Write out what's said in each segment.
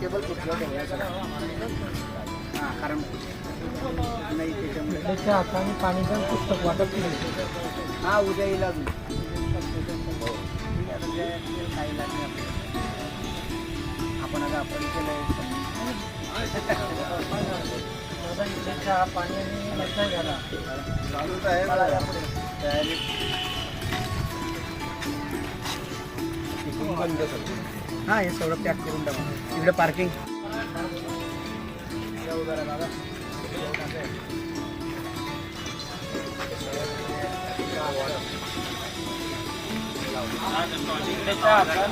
Cable कुठलं ठेवायचं हां कारण नाही त्याच्यामुळे त्याच्या हाताने पाणीचं पुस्तक वाटप केलं हा उद्या येईल अजून ठीक आहे, आता जे- जे काही लागले आपल्याला. आपण चहा पाणी चालूच आहे तयारी. हां हे सगळं पॅक करून टाका. इकडे पार्किंग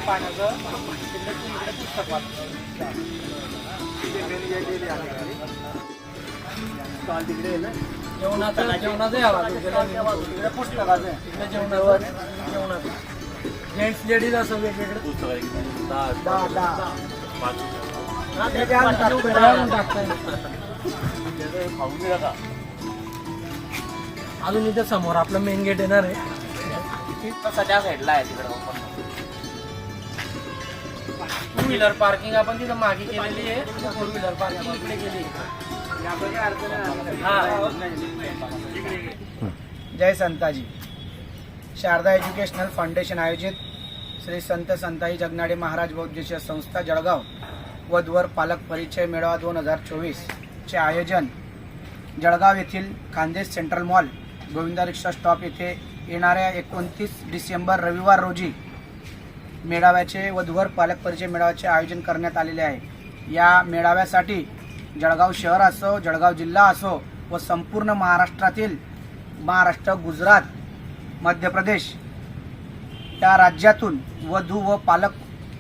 पाण्याचं. पुस्तक तिकडे ना जेवणाचं जेवणाचं यावा तिकडे पुस्तकाचं तिकडे जेवणाचं जेवणाचं जेंट्स लेडीज असं वेगवेगळे दहा दहा हा, अजून इथे समोर आपलं मेन गेट येणार आहे. सध्या साईडला आहे तिकडं व्हीलर पार्किंग आपण तिथं मागे केलेली आहे. फोर व्हीलर पार्किंग इकडे केली हा. जय संताजी. शारदा एज्युकेशनल फाउंडेशन आयोजित श्री संत संताई जगनाडे महाराज बौद्धेश्वर संस्था जळगाव वधवर पालक परिचय मेळावा दोन हजार चोवीसचे आयोजन जळगाव येथील Khandesh central mall Govinda rickshaw stop येथे येणाऱ्या एकोणतीस डिसेंबर रविवार रोजी मेळाव्याचे वधूवर पालक परिचय मेळाव्याचे आयोजन करण्यात आलेले आहे. या मेळाव्यासाठी जळगाव शहर असो जळगाव जिल्हा असो व संपूर्ण महाराष्ट्रातील महाराष्ट्र गुजरात मध्य प्रदेश या राज्यातून वधू व पालक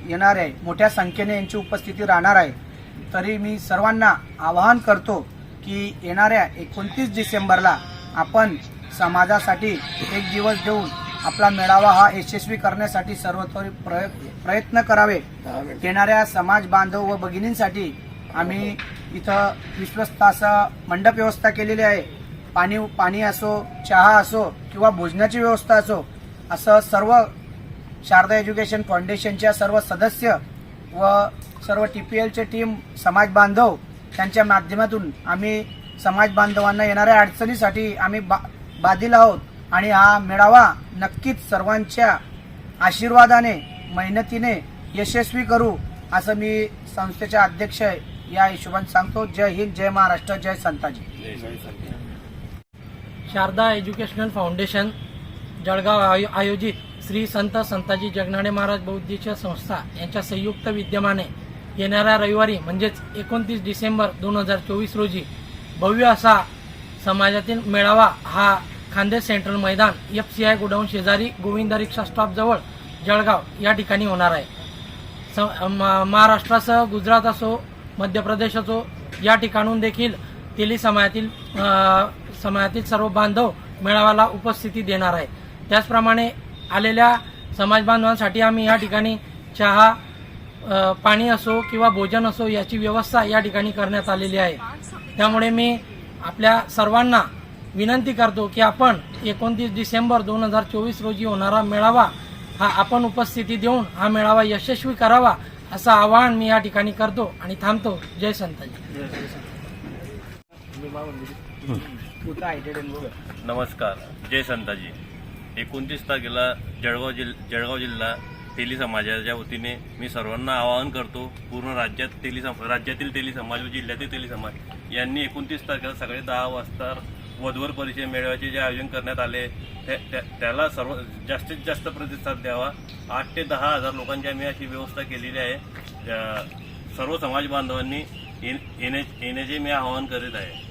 येणार आहे मोठ्या संख्येने यांची उपस्थिती राहणार आहे. तरी मी सर्वांना आवाहन करतो की येणाऱ्या एकोणतीस डिसेंबरला आपण समाजासाठी एक दिवस देऊन आपला मेळावा हा यशस्वी करण्यासाठी सर्वतोरी प्रयत्न करावे. येणाऱ्या समाज बांधव व भगिनींसाठी आम्ही इथं विश्वस्त असं मंडप व्यवस्था केलेली आहे. पाणी पाणी असो चहा असो किंवा भोजनाची व्यवस्था असो असं सर्व शारदा एज्युकेशन फाउंडेशनच्या सर्व सदस्य व सर्व टी पी एलचे टीम समाज बांधव त्यांच्या माध्यमातून आम्ही समाज बांधवांना येणाऱ्या अडचणीसाठी आम्ही बा बाधील आहोत. आणि हा मेळावा नक्कीच सर्वांच्या आशीर्वादाने मेहनतीने यशस्वी करू असं मी संस्थेच्या अध्यक्ष या हिशोबाने सांगतो. जय हिंद जय महाराष्ट्र जय संताजी. शारदा एज्युकेशनल फाउंडेशन जळगाव आयो- आयोजित श्री संत संताजी जगनाडे महाराज बौद्धिक संस्था यांच्या संयुक्त विद्यमाने येणाऱ्या रविवारी म्हणजेच एकोणतीस डिसेंबर दोन हजार चोवीस रोजी भव्य असा समाजातील मेळावा हा खानदेश सेंट्रल मैदान एफ सी आय गोडाऊन शेजारी गोविंदा रिक्षा स्टॉप जवळ जळगाव या ठिकाणी होणार आहे. स- म- महाराष्ट्रासह गुजरात असो मध्य प्रदेश असो या ठिकाणून देखील तेली समाजातील समाजातील सर्व बांधव मेळाव्याला उपस्थिती देणार आहे. त्याचप्रमाणे आलेल्या समाज बांधवांसाठी आम्ही या ठिकाणी चहा पाणी असो किंवा भोजन असो याची व्यवस्था या ठिकाणी करण्यात आलेली आहे. त्यामुळे मी आपल्या सर्वांना विनंती करतो की आपण एकोणतीस डिसेंबर दोन हजार चोवीस रोजी होणारा मेळावा हा आपण उपस्थिती देऊन हा मेळावा यशस्वी करावा असं आवाहन मी या ठिकाणी करतो आणि थांबतो. जय संताजी. नमस्कार. जय संताजी. एकोणतीस तारखेला जळगाव जिल जळगाव जिल्हा तेली समाजाच्या वतीने मी सर्वांना आवाहन करतो पूर्ण राज्यात तेली सम राज्यातील तेली समाज व जिल्ह्यातील तेली समाज यांनी एकोणतीस तारखेला सकाळी दहा वाजता वधूवर परिचय मेळाव्याचे जे आयोजन करण्यात आले त्याला सर्व जास्तीत जास्त प्रतिसाद द्यावा. आठ ते दहा हजार लोकांची आम्ही अशी व्यवस्था केलेली आहे. सर्व समाज बांधवांनी येण्याचे मी आवाहन करीत आहे.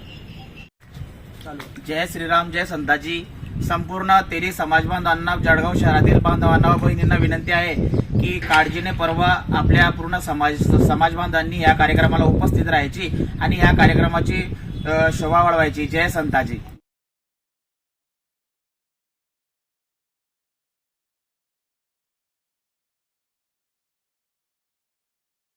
जय श्रीराम जय संताजी. संपूर्ण तेरी समाज बांधवांना जळगाव शहरातील बांधवांना व बहिणींना विनंती आहे की काळजीने परवा आपल्या पूर्ण समाज समाज बांधवांनी या कार्यक्रमाला उपस्थित राहायची आणि या कार्यक्रमाची शोभा वाढवायची. जय संताजी.